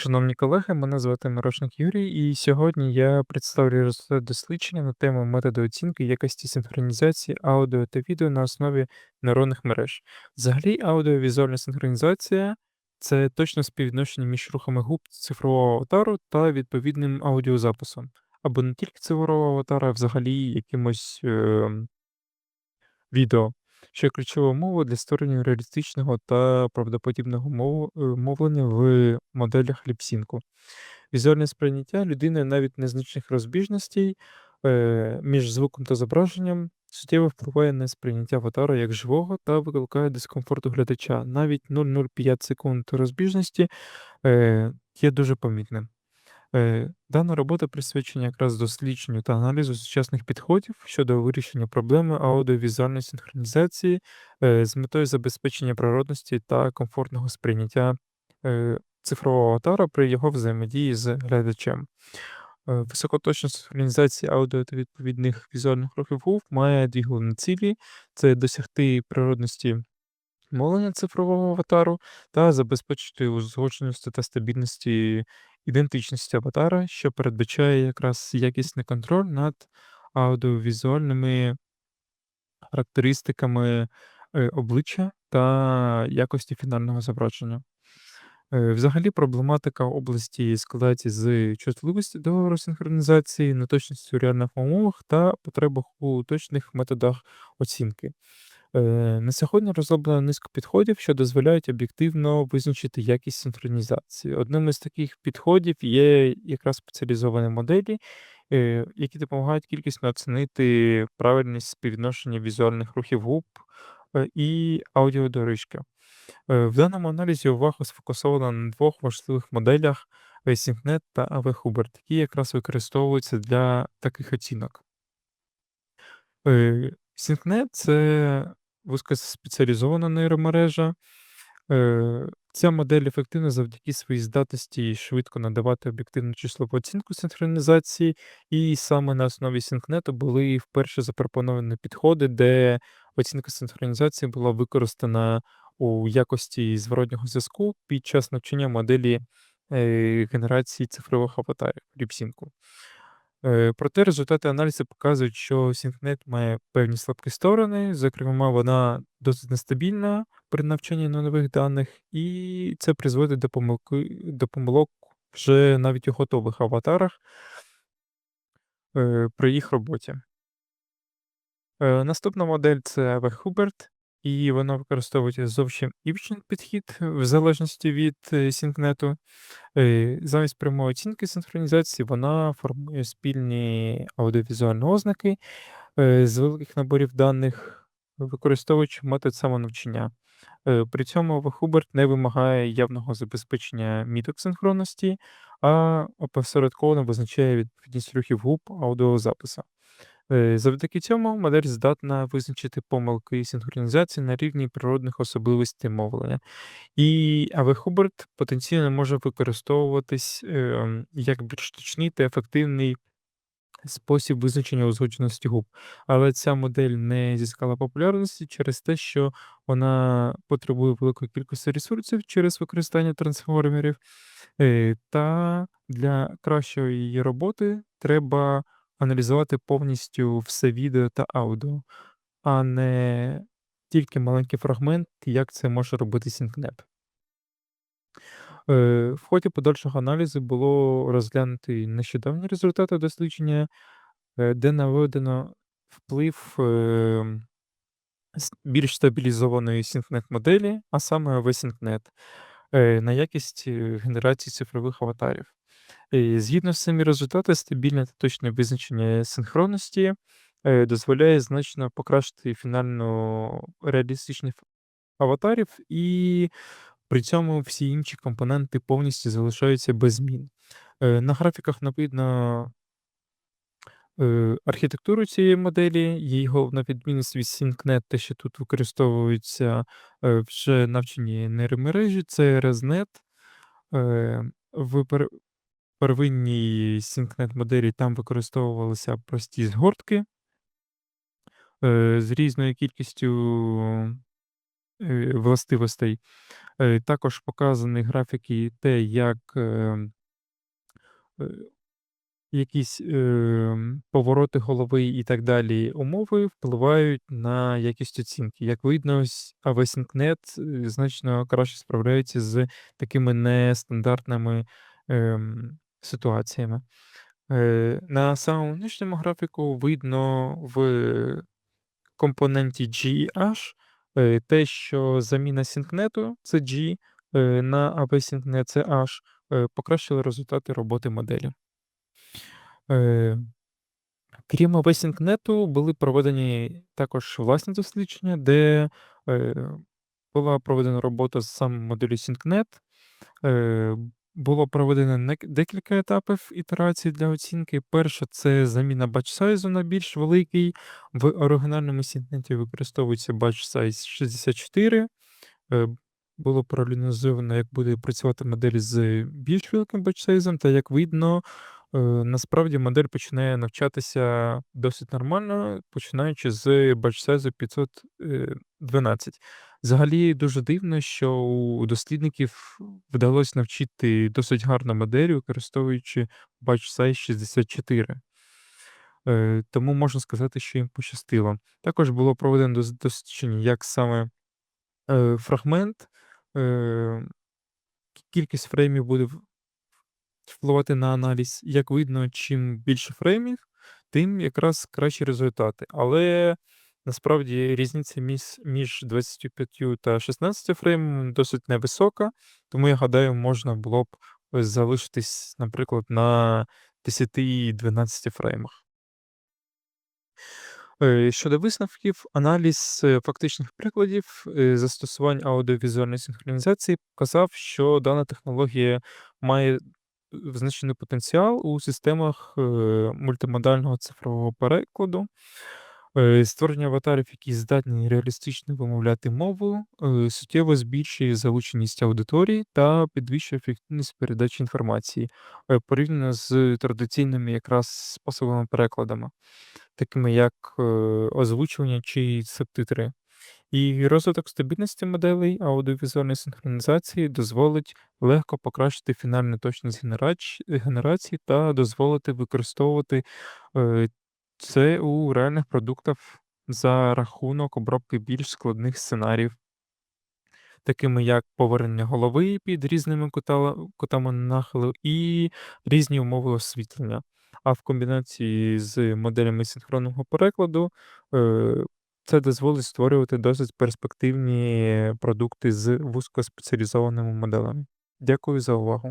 Шановні колеги, мене звати Мирошник Юрій, і сьогодні я представлю результат дослідження на тему методу оцінки якості синхронізації аудіо та відео на основі нейронних мереж. Взагалі, аудіовізуальна синхронізація це точне співвідношення між рухами губ цифрового аватару та відповідним аудіозаписом. Або не тільки цифрового аватара, а взагалі якимось е, відео, що є ключовою мовою для створення реалістичного та правдоподібного е, мовлення в моделях ліпсінку. Візуальне сприйняття людини навіть незначних розбіжностей е, між звуком та зображенням суттєво впливає на сприйняття аватара як живого та викликає дискомфорт у глядача. Навіть 0,05 секунд розбіжності е, є дуже помітним. Е, Дана робота присвячена якраз дослідженню та аналізу сучасних підходів щодо вирішення проблеми аудіовізуальної синхронізації е, з метою забезпечення природності та комфортного сприйняття е, цифрового аватара при його взаємодії з глядачем. Високоточна синхронізація аудіо та відповідних візуальних рухів губ має дві головні цілі: це досягти природності мовлення цифрового аватару та забезпечити узгодженості та стабільності ідентичності аватара, що передбачає якраз якісний контроль над аудіовізуальними характеристиками е, обличчя та якості фінального зображення. Е, Взагалі, проблематика області складається з чутливості до ресинхронізації, неточності у реальних умовах та потребах у точних методах оцінки. Е, На сьогодні розроблено низку підходів, що дозволяють об'єктивно визначити якість синхронізації. Одним із таких підходів є якраз спеціалізовані моделі, е, які допомагають кількісно оцінити правильність співвідношення візуальних рухів губ е, і аудіодоріжки. В даному аналізі увага сфокусована на двох важливих моделях SyncNet та AV-Hubert, які якраз використовуються для таких оцінок. Е, SyncNet — це вузькоспеціалізована нейромережа. Е, Ця модель ефективна завдяки своїй здатності швидко надавати об'єктивну числову оцінку синхронізації, і саме на основі SyncNet були вперше запропоновані підходи, де оцінка синхронізації була використана у якості зворотнього зв'язку під час навчання моделі е, генерації цифрових аватарів ліпсінку. Е, Проте результати аналізу показують, що SyncNet має певні слабкі сторони, зокрема, вона досить нестабільна при навчанні на нових даних, і це призводить до помилки, до помилок вже навіть у готових аватарах е, при їх роботі. Е, Наступна модель це VHubert, і вона використовує зовсім інший підхід в залежності від е, SyncNet. Е, Замість прямої оцінки синхронізації вона формує спільні аудіовізуальні ознаки е, з великих наборів даних, використовуючи метод самонавчання. Е, При цьому VHubert не вимагає явного забезпечення міток синхронності, а опосередковано визначає відповідність рухів губ аудіозапису. Е, Завдяки цьому модель здатна визначити помилки синхронізації на рівні природних особливостей мовлення. І AV-Hubert потенційно може використовуватись ем, як більш точний та ефективний спосіб визначення узгодженості губ. Але ця модель не зіскала популярності через те, що вона потребує великої кількості ресурсів через використання трансформерів. Е, Та для кращої її роботи треба аналізувати повністю все відео та аудіо, а не тільки маленький фрагмент, як це може робити SyncNet. Е, В ході подальшого аналізу було розглянути нещодавні результати дослідження, е, де наведено вплив е, більш стабілізованої SyncNet моделі, а саме VSyncNet, е, на якість генерації цифрових аватарів. І згідно з цими результатами, стабільне та точне визначення синхронності е, дозволяє значно покращити фінальну реалістичність аватарів, і при цьому всі інші компоненти повністю залишаються без змін. Е, На графіках видно е, архітектуру цієї моделі, її головна відмінність від SyncNet, те, що тут використовуються е, вже навчені нейромережі, це ResNet. Е, первинній SyncNet моделі там використовувалися прості згортки е, з різною кількістю е, властивостей. Е, також показані графіки те, як, якісь, повороти голови і так далі умови впливають на якість оцінки. Як видно, ось AV-SyncNet, значно краще справляється з такими нестандартними, ем, ситуаціями. Е, на самому нижньому графіку видно в компоненті GH, е, те, що заміна SyncNet- це G, е, на AV-SyncNet- це H, е, покращили результати роботи моделі. Крім AV-SyncNet, були проведені також власні дослідження, де, була проведена робота з самим моделлю SyncNet. Було проведено декілька етапів ітерацій для оцінки. Перше- це заміна size на більш великий. В оригінальному SyncNet використовується size 64. Е, було проаналізовано, як буде працювати модель з більш великим batch сайзом, та як видно, е, насправді модель починає навчатися досить нормально, починаючи з batch сайзу 512. Взагалі дуже дивно, що у дослідників вдалось навчити досить гарну модель, використовуючи batch size 64. Е, тому можна сказати, що їм пощастило. Також було проведено дос дослідження, як саме, е, фрагмент, е, кількість фреймів буде впливати на аналіз. Як видно, чим більше фреймів, тим якраз кращі результати. Але насправді різниця міс між 25 та 16 фреймами досить невисока, тому я гадаю, можна було б залишитись, наприклад, на 10 і 12 фреймах. Е, щодо висновків, аналіз е, фактичних прикладів е, застосувань аудіовізуальної синхронізації показав, що дана технологія має визначений потенціал у системах мультимодального цифрового перекладу, е, створення аватарів, які здатні реалістично вимовляти мову, е, суттєво збільшує залученість аудиторії та підвищує ефективність передачі інформації е, порівняно з традиційними якраз способами перекладами такими як е, озвучування чи субтитри. І розвиток стабільності моделей аудіовізуальної синхронізації дозволить легко покращити фінальну точність генерач... генерації та дозволити використовувати це у реальних продуктах за рахунок обробки більш складних сценаріїв такими як повернення голови під різними кутала кутами нахилу і різні умови освітлення. А в комбінації з моделями синхронного перекладу, е, це дозволить створювати досить перспективні продукти з вузькоспеціалізованими моделями. Дякую за увагу.